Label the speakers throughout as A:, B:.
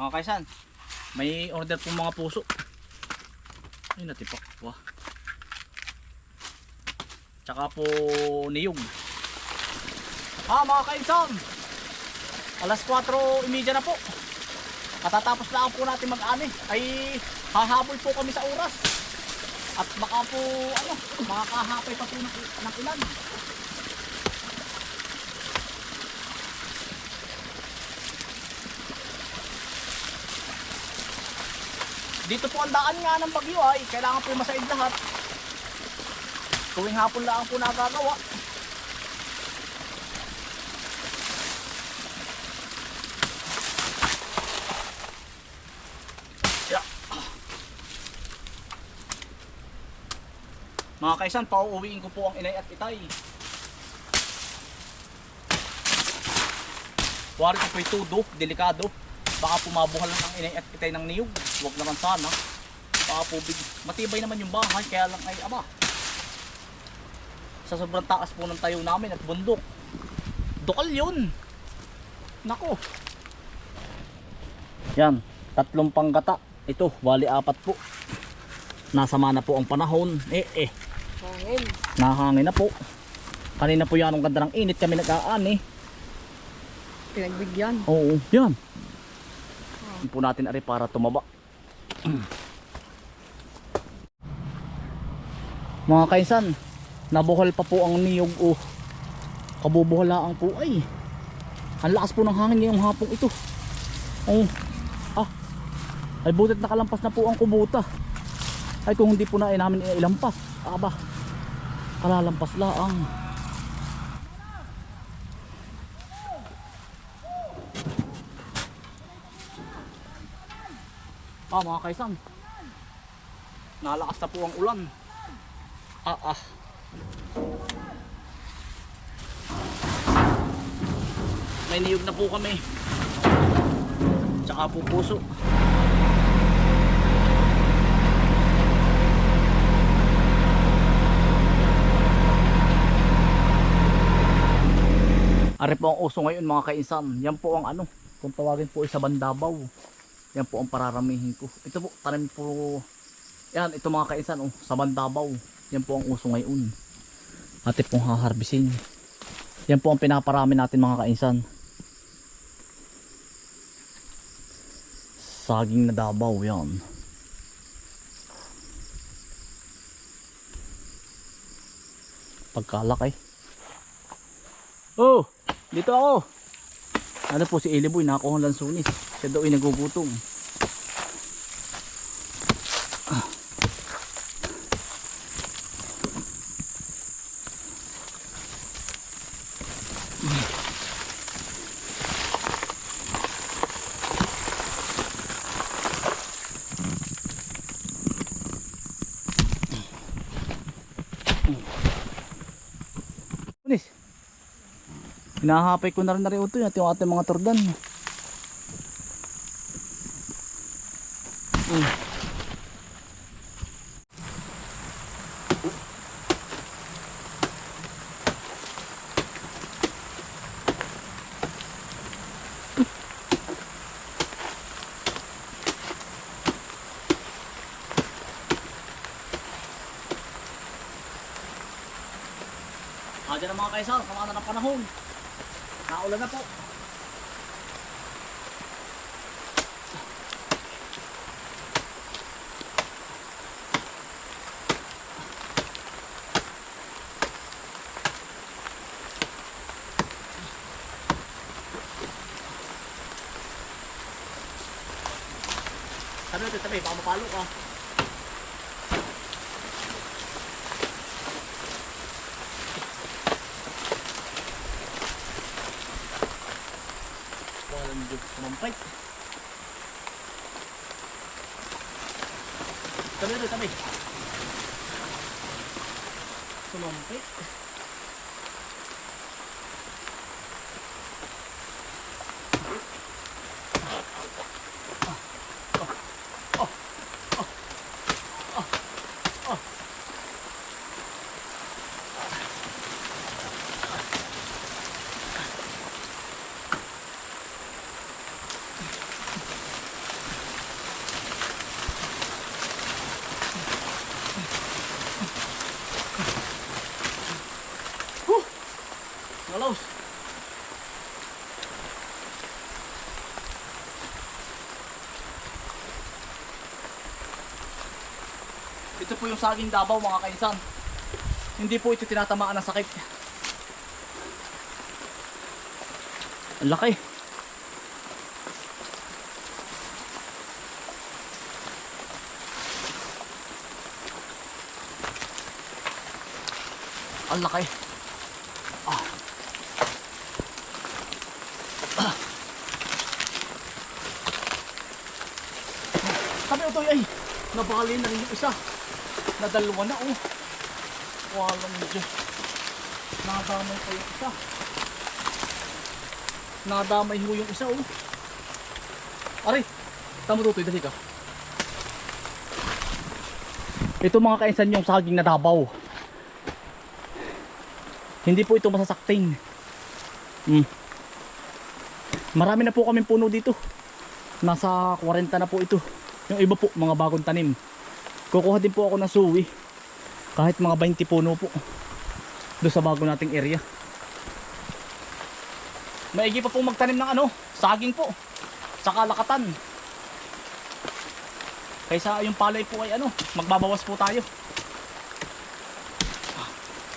A: Mga kaisan, may order po mga puso. Ay, natipak po. ah. Tsaka po niyog. Ha mga kaisan, alas 4.30 na po. Katatapos lang po natin mag-ani. Ay hahabol po kami sa oras. At baka po ano, makakahapay pa po ng, ng ilan. Dito po ang daan nga ng bagyo ay kailangan po masaid lahat. Tuwing hapon lang po nagagawa. Yeah. Mga kaisan, pauuwiin ko po ang inay at itay. Wari ko po'y tudo, delikado. Baka pumabuhal lang ang inay at itay ng niyog. Huwag naman sana. Baka po big... Matibay naman yung bahay, kaya lang ay aba. Sa sobrang taas po ng tayo namin at bundok. Dukal yun. Nako. Yan, tatlong panggata. Ito, wali apat po. Nasama na po ang panahon. Eh, eh.
B: Hangin.
A: Nahangin na po. Kanina po yan ang ganda ng init kami nag-aan eh.
B: Pinagbigyan.
A: Oo, yan. Po natin ari para tumaba. Mga kaisan, nabuhol pa po ang niyog o kabubuhalaan po ay. Ang lakas po ng hangin ngayong hapong ito. Ay, ah, ay butit nakalampas na po ang kubuta. Ay kung hindi po na ay namin ilampas. Aba, kalalampas laang. Ah, mga kaisan. Nalakas na po ang ulan. Ah, ah. May niyog na po kami. Tsaka po puso. Ari po ang uso ngayon mga kaisan. Yan po ang ano, kung tawagin po ay Bandabaw. Yan po ang pararamihin ko. Ito po, tanim po. Yan, ito mga kaisan, oh, sa Bandabaw. Yan po ang uso ngayon. Ate pong haharbisin. Yan po ang pinaparami natin mga kaisan. Saging na dabaw, yan. Pagkalaki. Oh, dito ako. Ano po si Eliboy, nakakuha ng lansunis. Siya daw ay nagugutom. Ah. Punis. Hinahapay ko na rin na rin ito yung ating mga tordan. Mm. Ah, dyan ang mga kaisal, kamana ng panahon. Naulan na po. Sabi natin, tabi, baka mapalo ka. Kumampay. Tabi natin, tabi. Sumampay. Ito po yung saging Davao mga kainsan. Hindi po ito tinatamaan ng sakit. Ang laki. Ang laki. Ah. Ah. Sabi ito ay nabali na rin yung isa. Nadalawa na oh. Walang Diyos. Nadamay pa yung isa. Nadamay ho yung isa oh. Aray, tamo tutoy, dali ka. Ito mga kainsan yung saging na dabaw. Hindi po ito masasakting. Hmm. Marami na po kaming puno dito. Nasa 40 na po ito. Yung iba po, mga bagong tanim. Kukuha din po ako ng suwi. Kahit mga 20 puno po. Doon sa bago nating area. Maigi pa po magtanim ng ano, saging po. Sa kalakatan. Kaysa yung palay po ay ano, magbabawas po tayo.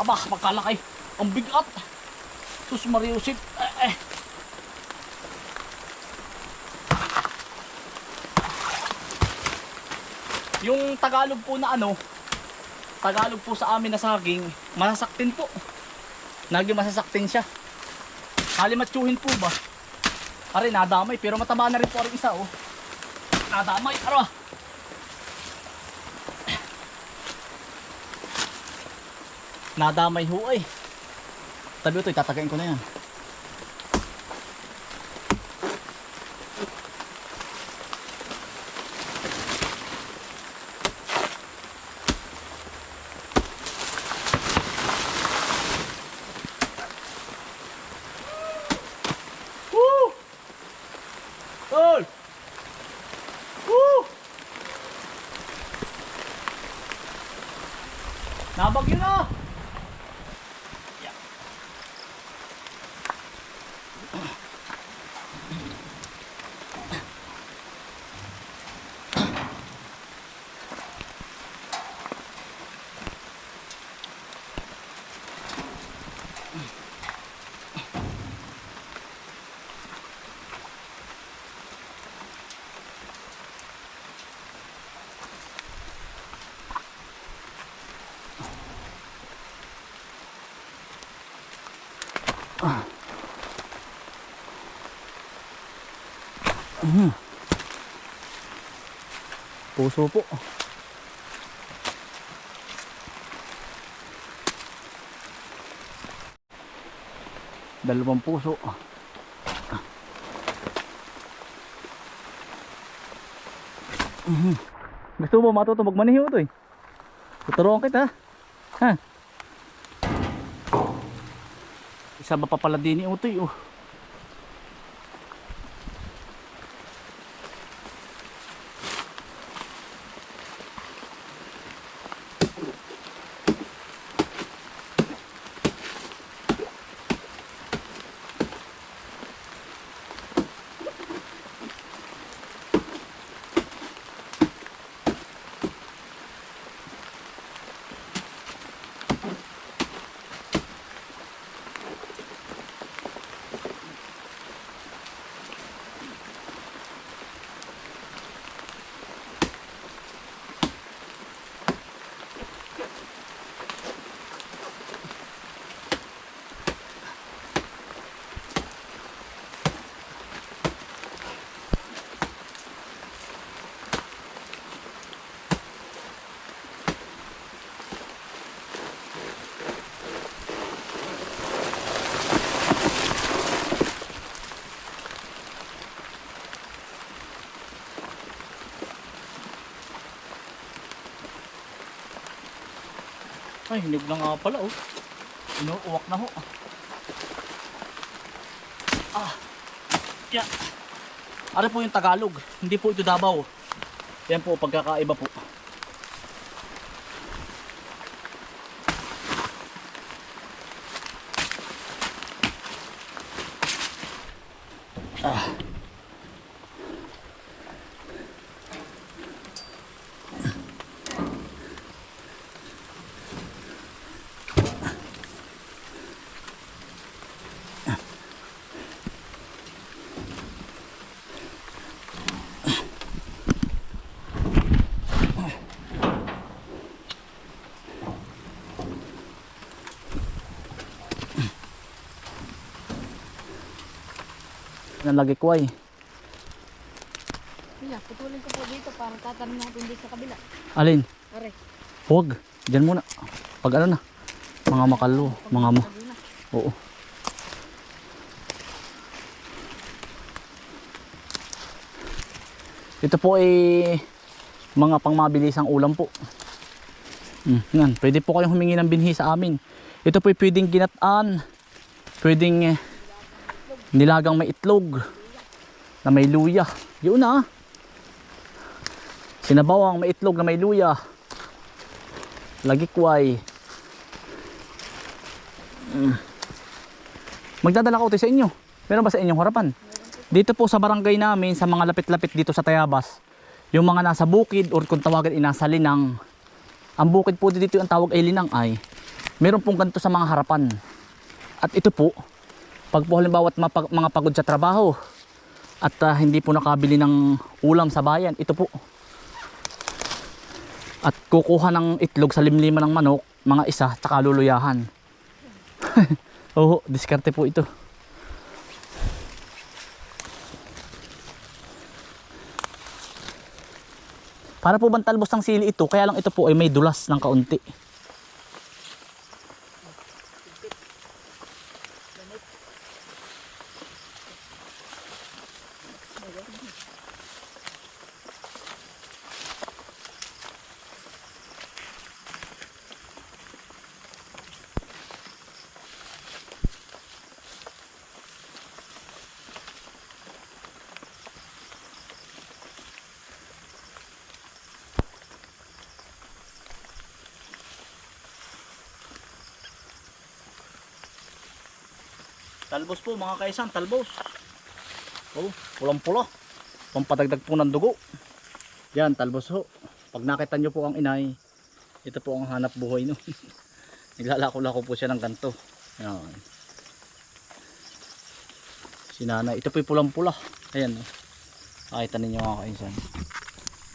A: Aba, magkalakay. Ang bigat. Sus Mariusip. Eh, eh. Yung Tagalog po na ano, Tagalog po sa amin na saging, masasaktin po. Naging masasaktin siya. Halimatsuhin po ba? Aray, nadamay. Pero matama na rin po rin isa, oh. Nadamay, aro. Nadamay ho, ay. Tabi ito, itatagain ko na yan. 와! Puso po. Dalawang puso. Mhm. Gusto mo matuto magmaniho to eh. Tuturuan kita. Ha? Isa ba pa pala din ni oh. Ay, hinog na nga pala oh. Inuuwak na ho. Ah. Yan. Ano po yung Tagalog? Hindi po ito Davao. Yan po pagkakaiba po. Ah. Ng lagikway.
B: Kuya, putulin ko po dito para tatanim natin dito sa kabila.
A: Alin?
B: Are.
A: Huwag. Diyan muna. Pag ano na. Mga makalo. Mga
B: na.
A: Oo. Ito po ay mga pangmabilisang ulam po. Hmm, yan. Pwede po kayong humingi ng binhi sa amin. Ito po ay pwedeng ginataan. Pwedeng eh, nilagang may itlog. Na may luya. Yun na. ah. Sinabawang may itlog na may luya. Lagikway. Magdadala ko ito sa inyo. Meron ba sa inyong harapan? Dito po sa barangay namin, sa mga lapit-lapit dito sa Tayabas, yung mga nasa bukid or kung tawagan ay nasa linang, ang bukid po dito ang tawag ay linang ay, meron pong ganito sa mga harapan. At ito po, pag po halimbawa mapag- mga pagod sa trabaho, at ah, hindi po nakabili ng ulam sa bayan, ito po. At kukuha ng itlog sa limlima ng manok, mga isa, tsaka luluyahan. Oo, diskarte po ito. Para po bang talbos ng sili ito, kaya lang ito po ay may dulas ng kaunti. Talbos po mga kaisan, talbos. Oh, pulang-pula. Pampadagdag po ng dugo. Yan, talbos ho. Pag nakita nyo po ang inay, ito po ang hanap buhay no. Naglalako-lako po siya ng ganto. Yan. Si nanay, ito po pulang-pula. Ayan no. Nakita ninyo mga kaisan.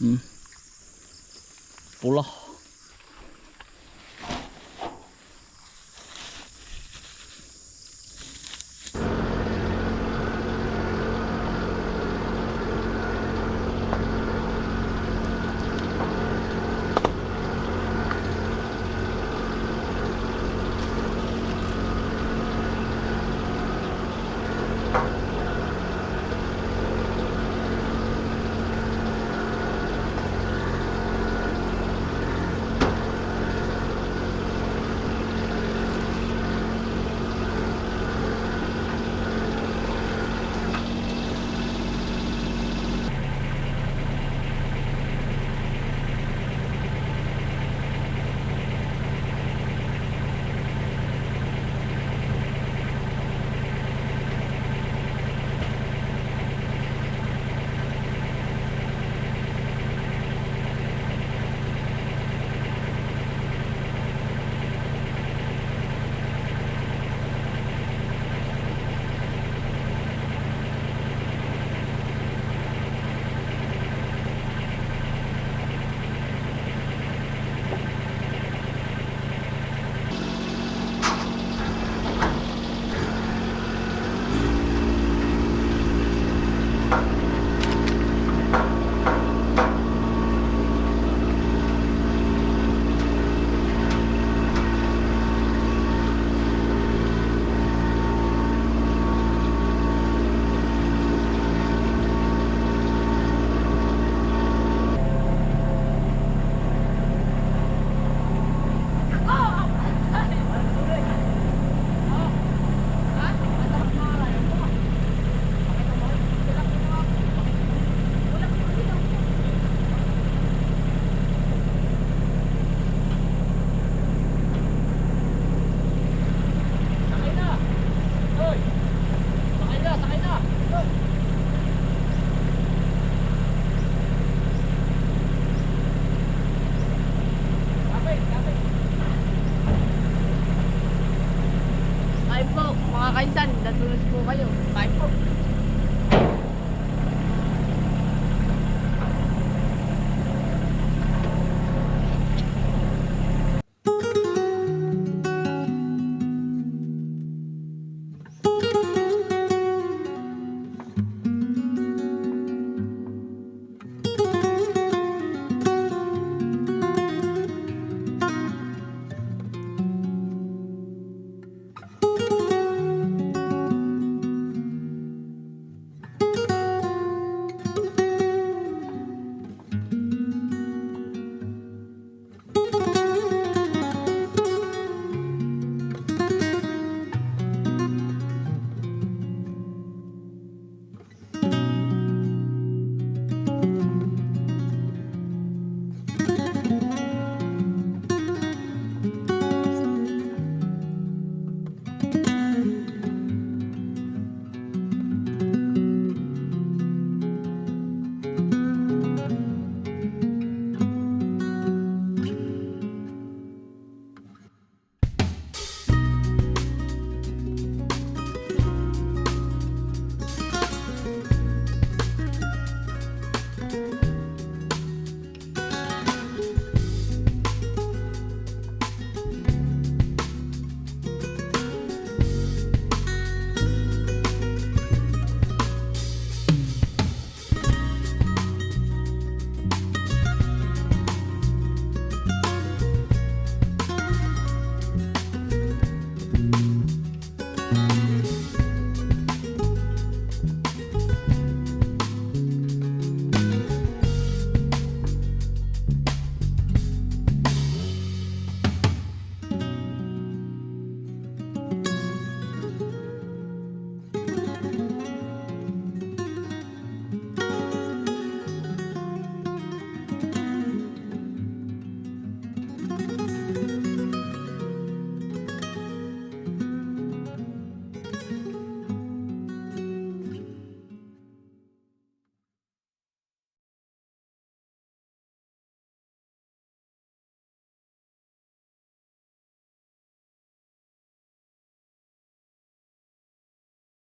A: Hmm. Pula.
B: Kain po, mga kaisan, natulos po kayo. Kain po.